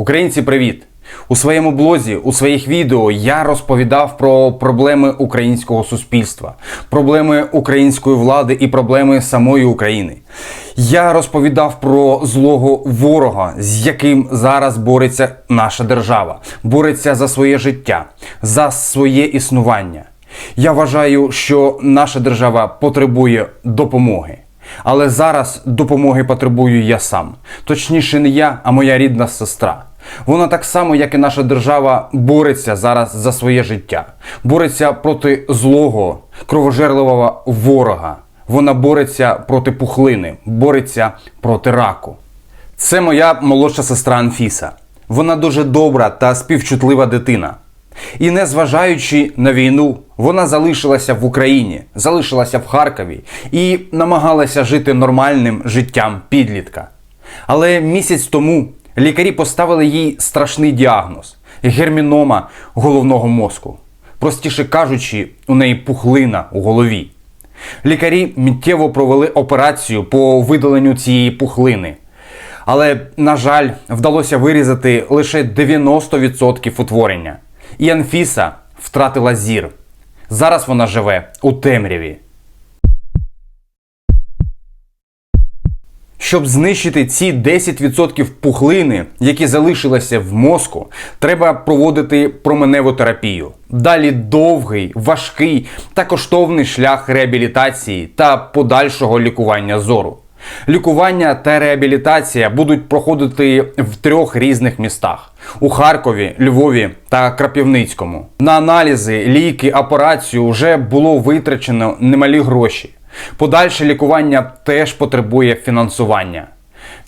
Українці, привіт! У своєму блозі, у своїх відео я розповідав про проблеми українського суспільства, проблеми української влади і проблеми самої України. Я розповідав про злого ворога, з яким зараз бореться наша держава, бореться за своє життя, за своє існування. Я вважаю, що наша держава потребує допомоги. Але зараз допомоги потребую я сам. Точніше, не я, а моя рідна сестра. Вона так само, як і наша держава, бореться зараз за своє життя, бореться проти злого, кровожерливого ворога. Вона бореться проти пухлини, бореться проти раку. Це моя молодша сестра Анфіса. Вона дуже добра та співчутлива дитина. І незважаючи на війну, вона залишилася в Україні, залишилася в Харкові і намагалася жити нормальним життям підлітка. Але місяць тому лікарі поставили їй страшний діагноз гермінома головного мозку. Простіше кажучи, у неї пухлина у голові. Лікарі миттєво провели операцію по видаленню цієї пухлини. Але, на жаль, вдалося вирізати лише 90% утворення. І Анфіса втратила зір. Зараз вона живе у темряві. Щоб знищити ці 10% пухлини, які залишилися в мозку, треба проводити променеву терапію. Далі довгий, важкий та коштовний шлях реабілітації та подальшого лікування зору. Лікування та реабілітація будуть проходити в трьох різних містах: у Харкові, Львові та Крапівницькому. На аналізи, ліки, операцію вже було витрачено немалі гроші. Подальше лікування теж потребує фінансування.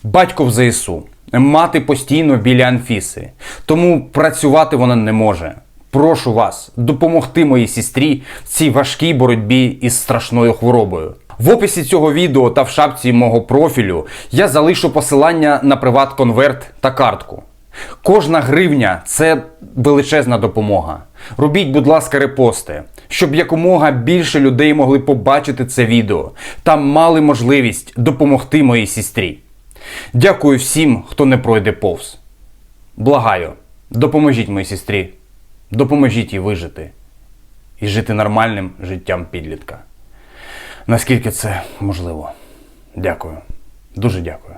Батько в ЗСУ, мати постійно біля Анфіси, тому працювати вона не може. Прошу вас допомогти моїй сестрі в цій важкій боротьбі із страшною хворобою. В описі цього відео та в шапці мого профілю я залишу посилання на приват-конверт та картку. Кожна гривня це величезна допомога. Робіть, будь ласка, репости, щоб якомога більше людей могли побачити це відео та мали можливість допомогти моїй сестрі. Дякую всім, хто не пройде повз. Благаю, допоможіть моїй сестрі, допоможіть їй вижити і жити нормальним життям підлітка. Наскільки це можливо. Дякую. Дуже дякую.